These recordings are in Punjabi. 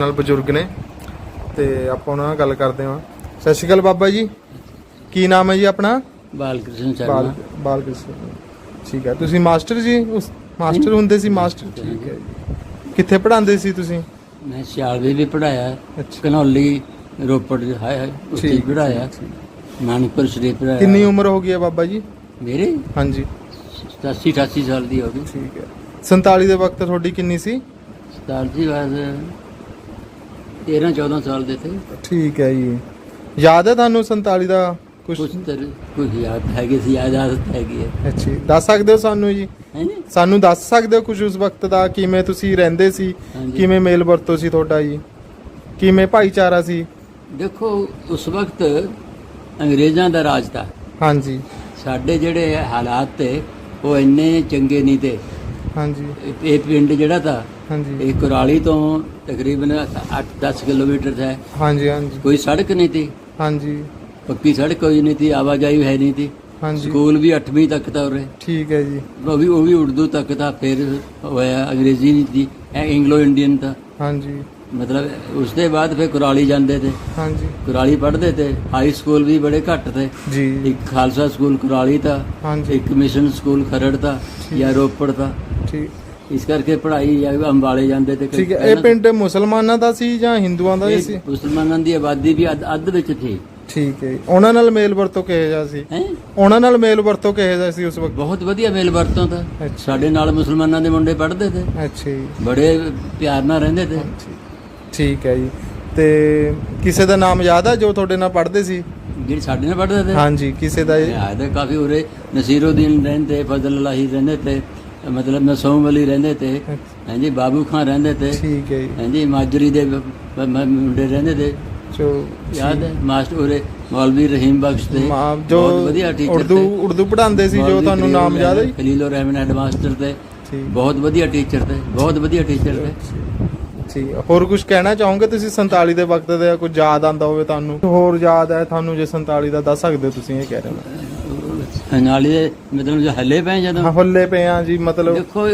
ਨਾਲ ਬਜ਼ੁਰਗ ਨੇ। ਤੇ ਆਪਾਂ ਉਹਨਾਂ ਨਾਲ ਗੱਲ ਕਰਦੇ ਹਾਂ। ਸਤਿ ਸ਼੍ਰੀ ਅਕਾਲ ਬਾਬਾ ਜੀ। ਕੀ ਨਾਮ ਹੈ ਜੀ ਆਪਣਾ? ਬਾਲਕ੍ਰਿਸ਼ਨ ਬਾਲ ਸ਼ਰਮਾ। ਬਾਲ ਕ੍ਰਿਸ਼ਨ ਠੀਕ ਹੈ। ਤੁਸੀਂ ਮਾਸਟਰ ਜੀ? ਉਸ ਮਾਸਟਰ ਹੁੰਦੇ ਸੀ ਮਾਸਟਰ? ਠੀਕ ਹੈ ਜੀ। ਕਿੱਥੇ ਪੜ੍ਹਾਉਂਦੇ ਸੀ ਤੁਸੀਂ? ਮੈਂ ਸਿਆਲਵੇ ਵੀ ਪੜਾਇਆ ਅੱਛਾ। ਕਨੌਲੀ ਰੋਪੜ ਹਾਏ ਹਾਏ ਉੱਥੇ ਠੀਕ, ਪੜਾਇਆ ਮਾਨਕਪੁਰ ਸ਼ਰੀਫ ਪੜਾਇਆ ਕਿੰਨੀ ਉਮਰ ਹੋ ਗਈ ਹੈ ਬਾਬਾ ਜੀ? ਮੇਰੇ? ਹਾਂਜੀ। 87 88 ਸਾਲ ਦੀ ਹੋ ਗਈ। ਠੀਕ ਹੈ। 47 ਦੇ ਵਕਤ ਤੁਹਾਡੀ ਕਿੰਨੀ ਸੀ? ਸਤਾਰ ਦੀ ਬਾਅਦ 13 14 ਸਾਲ ਦੇ ਥੇ ਠੀਕ ਹੈ ਜੀ। ਯਾਦ ਹੈ ਤੁਹਾਨੂੰ 47 ਦਾ ਕੁਝ ਕੁਝ ਤਰ ਕੁਝ ਯਾਦ ਹੈਗੇ ਸੀ ਯਾਦ ਆਦਤ ਹੈਗੀ ਹੈ। ਅੱਛਾ। ਦੱਸ ਸਕਦੇ ਹੋ ਸਾਨੂੰ ਜੀ? ਹੈ ਨੀ ਸਾਨੂੰ ਦੱਸ ਸਕਦੇ ਹੋ ਕੁਝ ਉਸ ਵਕਤ ਦਾ ਕਿਵੇਂ ਤੁਸੀਂ ਰਹਿੰਦੇ ਸੀ? ਹਾਂਜੀ। ਕਿਵੇਂ ਮੇਲ ਵਰਤੋ ਸੀ ਤੁਹਾਡਾ ਜੀ? ਕਿਵੇਂ ਭਾਈਚਾਰਾ ਸੀ? ਦੇਖੋ ਉਸ ਵਕਤ ਅੰਗਰੇਜ਼ਾਂ ਦਾ ਰਾਜ था ਹਾਂਜੀ। ਸਾਡੇ ਜਿਹੜੇ ਹਾਲਾਤ ਤੇ ਉਹ ਇੰਨੇ ਚੰਗੇ ਨਹੀਂ ਤੇ। ਹਾਂਜੀ। ਇਹ ਪਿੰਡ ਜਿਹੜਾ ਤਾਂ ਹਾਂਜੀ। ਇਹ ਕੁਰਾਲੀ ਤੋਂ ਤਕਰੀਬਨ 8-10 ਕਿਲੋਮੀਟਰ ਹੈ। ਹਾਂਜੀ ਹਾਂਜੀ। ਕੋਈ ਸੜਕ ਨਹੀਂ ਥੀ ਹਾਂਜੀ। ਪੱਕੀ ਸੜਕ ਕੋਈ ਨਹੀਂ ਥੀ ਆਵਾਜਾਈ ਹੈ ਨਹੀਂ ਥੀ ਹਾਂਜੀ। ਸਕੂਲ ਵੀ 8ਵੀਂ ਤੱਕ ਤਾਂ ਉਰੇ। ਠੀਕ ਹੈ ਜੀ। ਉਹ ਵੀ ਉਹ ਵੀ ਉਰਦੂ ਤੱਕ ਤਾਂ ਫਿਰ ਹੋਇਆ ਅੰਗਰੇਜ਼ੀ ਨਹੀਂ ਥੀ ਇਹ ਇੰਗਲੋ ਇੰਡੀਅਨ ਤਾਂ। ਹਾਂਜੀ। ਮਤਲਬ ਉਸ ਦੇ ਬਾਅਦ ਫਿਰ ਕੁਰਾਲੀ ਜਾਂਦੇ ਤੇ। ਹਾਂਜੀ। ਕੁਰਾਲੀ ਪੜ੍ਹਦੇ ਤੇ। ਹਾਈ ਸਕੂਲ ਵੀ ਬੜੇ ਘੱਟ ਤੇ। ਜੀ। ਇੱਕ ਖਾਲਸਾ ਸਕੂਲ ਕੁਰਾਲੀ ਤਾਂ। ਹਾਂਜੀ। ਇੱਕ ਮਿਸ਼ਨ ਸਕੂਲ ਖਰੜ ਤਾਂ। ਜਾਂ ਰੋਪੜ ਤਾਂ। ਠੀਕ। ਇਸ ਕਰਕੇ ਪੜ੍ਹਾਈ ਜਾਂ ਅੰਬਾਲੇ ਜਾਂਦੇ ਤੇ ਠੀਕ ਹੈ ਇਹ ਪਿੰਡ ਮੁਸਲਮਾਨਾਂ ਦਾ ਸੀ ਜਾਂ ਹਿੰਦੂਆਂ ਦਾ ਸੀ? ਮੁਸਲਮਾਨਾਂ ਦੀ ਆਬਾਦੀ ਵੀ ਅੱਧ- ਵਿੱਚ ਸੀ। ਠੀਕ ਹੈ ਉਹਨਾਂ ਨਾਲ ਮੇਲ ਵਰਤੋਂ ਕਿਹੋ ਜਿਹਾ ਸੀ? ਉਹਨਾਂ ਨਾਲ ਮੇਲ ਵਰਤੋਂ ਕਿਹੋ ਜਿਹਾ ਸੀ ਉਸ ਵਕਤ? ਬਹੁਤ ਵਧੀਆ ਮੇਲ ਵਰਤੋਂ ਤਾਂ। ਸਾਡੇ ਨਾਲ ਮੁਸਲਮਾਨਾਂ ਦੇ ਮੁੰਡੇ ਪੜ੍ਹਦੇ ਤੇ। ਅੱਛਾ ਜੀ। ਬੜੇ ਪਿਆਰ ਨਾਲ ਰਹਿੰਦੇ ਤੇ। ਠੀਕ- ਠੀਕ ਹੈ ਜੀ। ਤੇ ਕਿਸੇ ਦਾ ਨਾਮ ਯਾਦ ਆ ਜੋ ਤੁਹਾਡੇ ਨਾਲ ਪੜ੍ਹਦੇ ਸੀ? ਜਿਹੜੇ ਸਾਡੇ ਨਾਲ ਪੜ੍ਹਦੇ ਤੇ। ਹਾਂਜੀ ਕਿਸੇ ਦਾ ਇਹ- ਆਏ ਕਾਫੀ ਉਰੇ ਨਸੀਰੁਦੀਨ ਰਹਿੰਦੇ ਫਜ਼ਲ ਲਾਹੀ ਰਹਿੰਦੇ ਤੇ। ਮਤਲਬ ਨਸੂਮ ਅਲੀ ਰਹਿੰਦੇ ਤੇ ਹਾਂਜੀ ਬਾਬੂ ਖਾਨ ਰਹਿੰਦੇ ਤੇ ਠੀਕ ਹੈ ਜੀ। ਹਾਂਜੀ ਮਾਜਰੀ ਦੇ ਮ- ਮੁੰਡੇ ਰਹਿੰਦੇ ਤੇ। ਜੋ ਯਾਦ ਹੈ ਮਾਸਟਰ ਉਰੇ ਮੌਲਵੀ ਰਹੀਮ ਬਖਸ਼ ਤੇ ਮਾ- ਜੋ ਬਹੁਤ ਵਧੀਆ ਟੀਚਰ ਉਰਦੂ ਉਰਦੂ ਪੜ੍ਹਾਉਂਦੇ ਸੀ ਜੋ ਤੁਹਾਨੂੰ ਨਾਮ ਯਾਦ ਹੈ ਜੀ? ਖਲੀਲੁਰ ਰਹਿਮਾਨ ਹੈਡਮਾਸਟਰ ਤੇ ਠੀਕ। ਬਹੁਤ ਵਧੀਆ ਟੀਚਰ ਤੇ ਬਹੁਤ ਵਧੀਆ ਟੀਚਰ ਤੇ। ਹੈ। ਹੋਰ ਕੁਝ ਕਹਿਣਾ ਚਾਹੋਗੇ ਤੁਸੀਂ 47 ਦੇ ਵਕਤ ਦਾ ਕੁਝ ਯਾਦ ਆਂਦਾ ਹੋਵੇ ਤੁਹਾਨੂੰ? ਹੋਰ ਯਾਦ ਹੈ ਤੁਹਾਨੂੰ ਜੇ 47 ਦਾ ਦੱਸ ਸਕਦੇ ਹੋ ਤੁਸੀਂ ਇਹ ਕਹਿ ਰਹੇ ਹੋ। ਨਾਲੇ ਦੇ ਮਤਲਬ ਜੋ ਹੱਲੇ ਪਏ ਜਦੋਂ ਹਾਂ ਹੁੱਲੇ ਪਏ ਆ ਜੀ ਮਤਲਬ देखो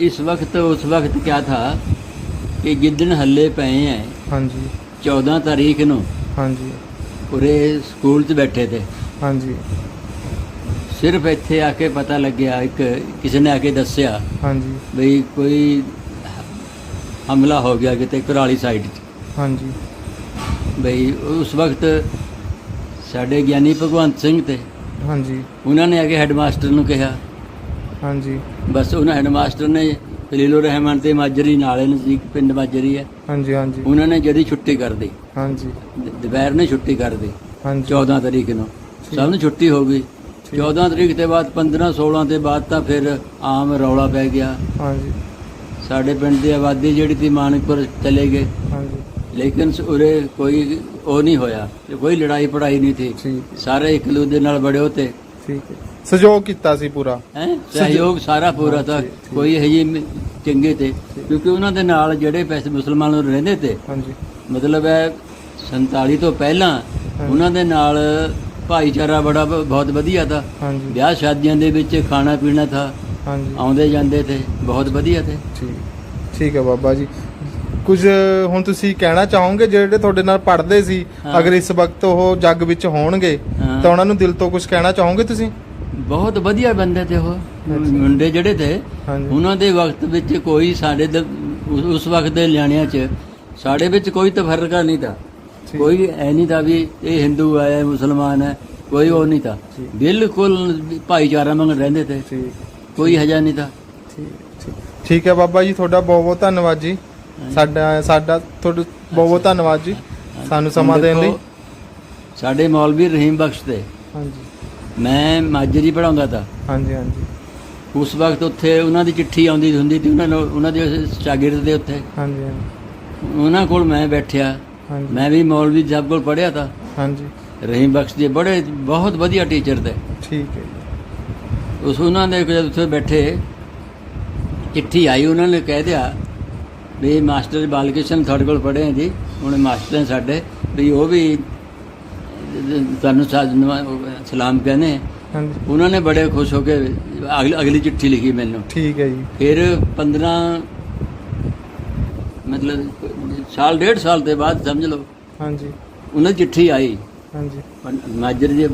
इस वक्त उस वक्त क्या था कि जिस दिन हल्ले पे हैं ਹਾਂਜੀ 14 ਤਾਰੀਖ ਨੂੰ ਹਾਂਜੀ ਉਰੇ ਸਕੂਲ 'ਚ ਬੈਠੇ ਤੇ ਹਾਂਜੀ ਸਿਰਫ ਇੱਥੇ ਆ ਕੇ ਪਤਾ ਲੱਗਿਆ ਇੱਕ ਕਿਸੇ ਨੇ ਆ ਕੇ ਦੱਸਿਆ ਹਾਂਜੀ ਬਈ ਕੋਈ ਹਮਲਾ ਹੋ ਗਿਆ ਕਿਤੇ ਕੁਰਾਲੀ ਸਾਈਡ 'ਚ ਹਾਂਜੀ ਬਈ ਉਸ ਵਕਤ ਸਾਡੇ ਗਿਆਨੀ ਭਗਵੰਤ ਸਿੰਘ ਤੇ ਹਾਂਜੀ। ਉਹਨਾਂ ਨੇ ਆ ਕੇ ਹੈਡਮਾਸਟਰ ਨੂੰ ਕਿਹਾ। ਹਾਂਜੀ। ਬਸ ਉਹਨਾਂ ਹੈਡਮਾਸਟਰ ਨੇ ਖਲੀਲੁਰ ਰਹਿਮਾਨ ਤੇ ਮਾਜਰੀ ਨਾਲੇ ਨਜ਼ਦੀਕ ਪਿੰਡ ਮਾਜਰੀ ਹੈ। ਹਾਂਜੀ ਹਾਂਜੀ। ਉਹਨਾਂ ਨੇ ਜਦੀ ਛੁੱਟੀ ਕਰ ਦਿੱਤੀ। ਹਾਂਜੀ। ਦ- ਦੁਪਹਿਰ ਨੇ ਛੁੱਟੀ ਕਰ ਦਿੱਤੀ ਹਾਂਜੀ। 14 ਤਰੀਕ ਨੂੰ। ਸਭ ਨੂੰ ਛੁੱਟੀ ਹੋ ਗਈ। 14 ਤਰੀਕ ਦੇ ਬਾਅਦ 15 16 ਦੇ ਬਾਅਦ ਤਾਂ ਫਿਰ ਆਮ ਰੌਲਾ ਪੈ ਗਿਆ। ਹਾਂਜੀ। ਸਾਡੇ ਪਿੰਡ ਦੀ ਆਬਾਦੀ ਜਿਹੜੀ ਸੀ ਮਾਨਕਪੁਰ ਚਲੇ ਗਏ। ਹਾਂਜੀ। ਲੇਕਿਨ ਉਰੇ ਕੋਈ ਉਹ ਨਹੀਂ ਹੋਇਆ ਤੇ ਕੋਈ ਲੜਾਈ ਪੜਾਈ ਨਹੀਂ ਥੀ ਸਾਰੇ ਇੱਕ ਦੂਜੇ ਨਾਲ ਬੜੇ ਹੋਤੇ। ਠੀਕ ਹੈ। ਸਹਿਯੋਗ ਕੀਤਾ ਸੀ ਪੂਰਾ? ਹੈ? ਸਹਿਯੋਗ ਸਾਰਾ ਪੂਰਾ ਤਾਂ ਕੋਈ ਇਹ ਜੀ ਚੰਗੇ ਤੇ। ਕਿਉਂਕਿ ਉਹਨਾਂ ਦੇ ਨਾਲ ਜਿਹੜੇ ਪੈਸੇ ਮੁਸਲਮਾਨ ਰਹਿੰਦੇ ਤੇ ਹਾਂਜੀ। ਮਤਲਬ ਹੈ 47 ਤੋਂ ਪਹਿਲਾਂ ਉਹਨਾਂ ਦੇ ਨਾਲ ਭਾਈਚਾਰਾ ਬੜਾ ਬਹੁਤ ਵਧੀਆ ਹਾਂਜੀ। ਵਿਆਹ ਸ਼ਾਦੀਆਂ ਦੇ ਵਿੱਚ ਖਾਣਾ ਪੀਣਾ ਹਾਂਜੀ। ਆਉਂਦੇ ਜਾਂਦੇ ਤੇ ਬਹੁਤ ਵਧੀਆ ਤੇ। ਠੀਕ। ਠੀਕ ਹੈ ਬਾਬਾ ਜੀ। ਕੁਝ ਹੁਣ ਤੁਸੀਂ ਕਹਿਣਾ ਚਾਹੋਗੇ ਜਿਹੜੇ ਤੁਹਾਡੇ ਨਾਲ ਪੜ੍ਹਦੇ ਸੀ ਅਗਰ ਇਸ ਵਕਤ ਉਹ ਜੱਗ ਵਿੱਚ ਹੋਣਗੇ ਤਾਂ ਉਹਨਾਂ ਨੂੰ ਦਿਲ ਤੋਂ ਕੁਝ ਕਹਿਣਾ ਚਾਹੋਗੇ ਤੁਸੀਂ? ਬਹੁਤ ਵਧੀਆ ਬੰਦੇ ਤੇ ਉਹ ਮੁੰਡੇ ਜਿਹੜੇ ਤੇ ਉਹਨਾਂ ਦੇ ਵਕਤ ਵਿੱਚ ਕੋਈ ਸਾਡੇ ਉਸ ਵਕਤ ਦੇ ਲਿਆਣਿਆਂ 'ਚ ਸਾਡੇ ਵਿੱਚ ਕੋਈ ਤਫਰਕਾ ਨਹੀਂ ਤਾਂ। ਕੋਈ ਐ ਨਹੀਂ ਤਾਂ ਵੀ ਇਹ ਹਿੰਦੂ ਹੈ ਮੁਸਲਮਾਨ ਹੈ ਕੋਈ ਉਹ ਨਹੀਂ ਤਾਂ। ਬਿਲਕੁਲ ਭਾਈਚਾਰਾ ਵਾਂਗ ਰਹਿੰਦੇ ਤੇ। ਕੋਈ ਹਜਾ ਨਹੀਂ ਤਾਂ। ਠੀਕ ਹੈ ਬਾਬਾ ਜੀ ਤੁਹਾਡਾ ਬਹੁਤ ਬਹੁਤ ਧੰਨਵਾਦ ਜੀ। ਸਾਡਾ ਸਾਡਾ ਤੁਹਾਡਾ ਬਹੁਤ ਬਹੁਤ ਧੰਨਵਾਦ ਜੀ ਸਾਨੂੰ ਸਮਾਂ ਦੇਣ ਲਈ। ਸਾਡੇ ਮੌਲਵੀ ਰਹੀਮ ਬਖਸ਼ ਤੇ ਹਾਂਜੀ। ਮੈਂ ਮਾਜਰੀ ਪੜਾਉਂਦਾ ਤਾ। ਹਾਂਜੀ ਹਾਂਜੀ। ਉਸ ਵਕਤ ਉੱਥੇ ਉਹਨਾਂ ਦੀ ਚਿੱਠੀ ਆਉਂਦੀ ਹੁੰਦੀ ਸੀ ਉਹਨਾਂ ਨੂੰ ਉਹਨਾਂ ਦੇ ਸ਼ਾਗਿਰਦ ਦੇ ਉੱਥੇ। ਹਾਂਜੀ ਹਾਂਜੀ। ਉਹਨਾਂ ਕੋਲ ਮੈਂ ਬੈਠਿਆ। ਹਾਂਜੀ। ਮੈਂ ਵੀ ਮੌਲਵੀ ਸਾਹਿਬ ਕੋਲ ਪੜਿਆ ਤਾ। ਹਾਂਜੀ। ਰਹੀਮ ਬਖਸ਼ ਦੇ ਬੜੇ ਬਹੁਤ ਵਧੀਆ ਟੀਚਰ ਤੇ ਠੀਕ ਹੈ ਜੀ। ਉਸ ਉਹਨਾਂ ਦੇ ਜਦ ਉੱਥੇ ਬੈਠੇ ਚਿੱਠੀ ਆਈ ਉਹਨਾਂ ਨੇ ਕਹਿ ਦਿਆ ਵੀ ਮਾਸਟਰ ਬਾਲਕਿਸ਼ਨ ਤੁਹਾਡੇ ਕੋਲ ਪੜ੍ਹੇ ਆ ਜੀ। ਹੁਣ ਮਾਸਟਰ ਸਾਡੇ ਵੀ ਉਹ ਵੀ ਤੁਹਾਨੂੰ ਸਲਾਮ ਕਹਿੰਦੇ ਉਹਨਾਂ ਨੇ ਬੜੇ ਖੁਸ਼ ਹੋ ਕੇ ਅਗਲੀ ਚਿੱਠੀ ਲਿਖੀ ਮੈਨੂੰ। ਠੀਕ ਹੈ ਜੀ। ਫਿਰ 15 ਮਤਲਬ ਸਾਲ ਡੇਢ ਸਾਲ ਦੇ ਬਾਅਦ ਸਮਝ ਲਓ। ਹਾਂਜੀ। ਉਹਨਾਂ ਚਿੱਠੀ ਆਈ। ਹਾਂਜੀ। ਮਾਜਰ ਜੀ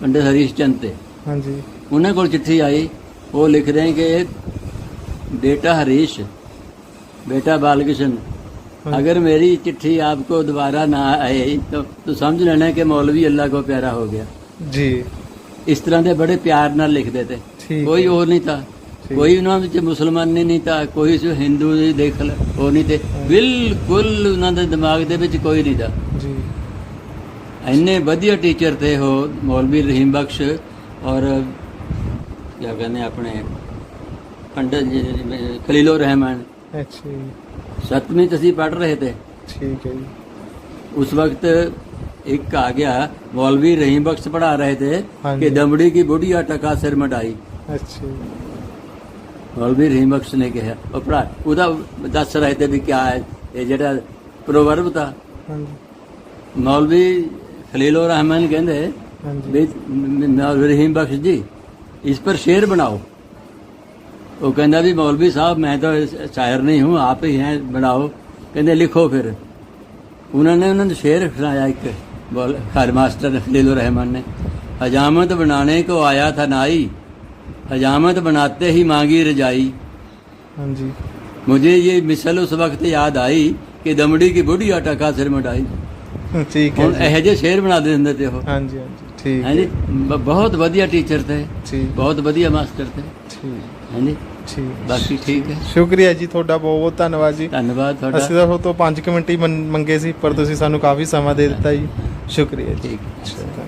ਪੰਡਿਤ ਹਰੀਸ਼ ਚੰਦ ਤੇ। ਹਾਂਜੀ। ਉਹਨਾਂ ਕੋਲ ਚਿੱਠੀ ਆਈ। ਉਹ ਲਿਖ ਰਹੇ ਕਿ ਬੇਟਾ ਹਰੀਸ਼ बेटा बालकृष्ण अगर मेरी चिट्ठी आपको दोबारा ना आए तो, तो समझ लेना कि मौलवी अल्लाह को प्यारा हो गया ਜੀ इस तरह ਦੇ ਬੜੇ ਪਿਆਰ ਨਾਲ ਲਿਖਦੇ ਤੇ ਠੀਕ ਕੋਈ ਹੈ। ਹੋਰ ਨਹੀਂ ਤਾਂ ਠੀਕ। ਕੋਈ ਉਹਨਾਂ ਵਿੱਚ ਮੁਸਲਮਾਨ ਨਹੀਂ ਨਹੀਂ ਤਾਂ ਕੋਈ ਸੀ ਹਿੰਦੂ ਦੀ ਦੇਖ ਲੈ ਉਹ ਨਹੀਂ ਤੇ ਬਿਲਕੁਲ ਉਹਨਾਂ ਦੇ ਦਿਮਾਗ ਦੇ ਵਿੱਚ ਕੋਈ ਨਹੀਂ ਤਾਂ ਜੀ ਇੰਨੇ ਵਧੀਆ ਟੀਚਰ ਥੇ ਉਹ ਮੌਲਵੀ ਰਹੀਮ ਬਖਸ਼ ਔਰ ਕੀ ਕਹਿੰਦੇ ਆਪਣੇ ਪੰਡਤ ਜੀ ਖਲੀਲੁਰ ਰਹਿਮਾਨ ਅੱਛਾ ਜੀ। ਸਤਵੀਂ ਤੁਸੀਂ ਪੜ ਰਹੇ थे ਠੀਕ ਹੈ ਜੀ। उस वक्त एक आ गया मौलवी रहीम बख्श पढ़ा रहे थे हाँ कि जी। दमड़ी की बुढ़िया टका ਅੱਛਾ ਮੌਲਵੀ ਰਹੀਮ ਬਖਸ਼ ਨੇ ਕਿਹਾ ਉਹ ਪੜਾ ਉਹਦਾ ਦੱਸ ਰਹੇ ਤੇ ਵੀ ਕਿਆ ਹੈ ਇਹ ਜਿਹੜਾ ਪ੍ਰੋਵਰਬ ਦਾ। ਹਾਂਜੀ। ਮੌਲਵੀ ਖਲੀਲੁਰ ਰਹਿਮਾਨ ਕਹਿੰਦੇ ਹਾਂਜੀ। ਮੌਲਵੀ ਰਹੀਮ ਬਖਸ਼ ਜੀ ਇਸ ਪਰ ਸ਼ੇਰ ਬਣਾਓ। ਉਹ ਕਹਿੰਦਾ ਵੀ ਮੌਲਵੀ ਸਾਹਿਬ ਮੈਂ ਤਾਂ ਸ਼ਾਇਰ ਨਹੀਂ ਹੂੰ ਆਪ ਹੀ ਹੈ ਬਣਾਓ ਕਹਿੰਦੇ ਲਿਖੋ ਫਿਰ ਉਹਨਾਂ ਨੇ ਉਹਨਾਂ ਨੂੰ ਸ਼ੇਰ ਸੁਣਾਇਆ ਇੱਕ ਬੋਲ ਖਾਰ ਮਾਸਟਰ ਖਲੀਲੁਰ रहमान ने हजामत बनाने को आया था नाई हजामत बनाते ही मांगी रजाई ਹਾਂਜੀ मुझे ये मिसल उस वक्त याद आई कि दमड़ी की बुढ़िया टका सिर मटाई ਠੀਕ ਹੈ ਹੁਣ ਜੀ ਇਹੋ ਜਿਹੇ ਸ਼ੇਰ ਬਣਾਦੇ ਹੁੰਦੇ ਤੇ ਉਹ ਹਾਂਜੀ ਹਾਂਜੀ ਠੀਕ ਹਾਂਜੀ ਬ- ਬਹੁਤ ਵਧੀਆ ਟੀਚਰ ਥੇ ਠੀਕ ਬਹੁਤ ਵਧੀਆ ਮਾਸਟਰ ਥੇ ਠੀਕ ਹਾਂਜੀ? ਠੀਕ। ਬਾਕੀ ਠੀਕ ਹੈ। ਸ਼ੁਕਰੀਆ ਜੀ ਤੁਹਾਡਾ ਬਹੁਤ ਬਹੁਤ ਧੰਨਵਾਦ ਜੀ। ਧੰਨਵਾਦ ਅਸੀਂ ਤੁਹਾਡਾ ਤਾਂ ਉਹ ਤੋਂ 5 ਮਿੰਟ ਹੀ ਮੰਨ- ਮੰਗੇ ਸੀ ਪਰ ਤੁਸੀਂ ਸਾਨੂੰ ਕਾਫੀ ਸਮਾਂ ਦੇ ਦਿੱਤਾ ਜੀ। ਸ਼ੁਕਰੀਆ ਜੀ। ਠੀਕ ਹੈ।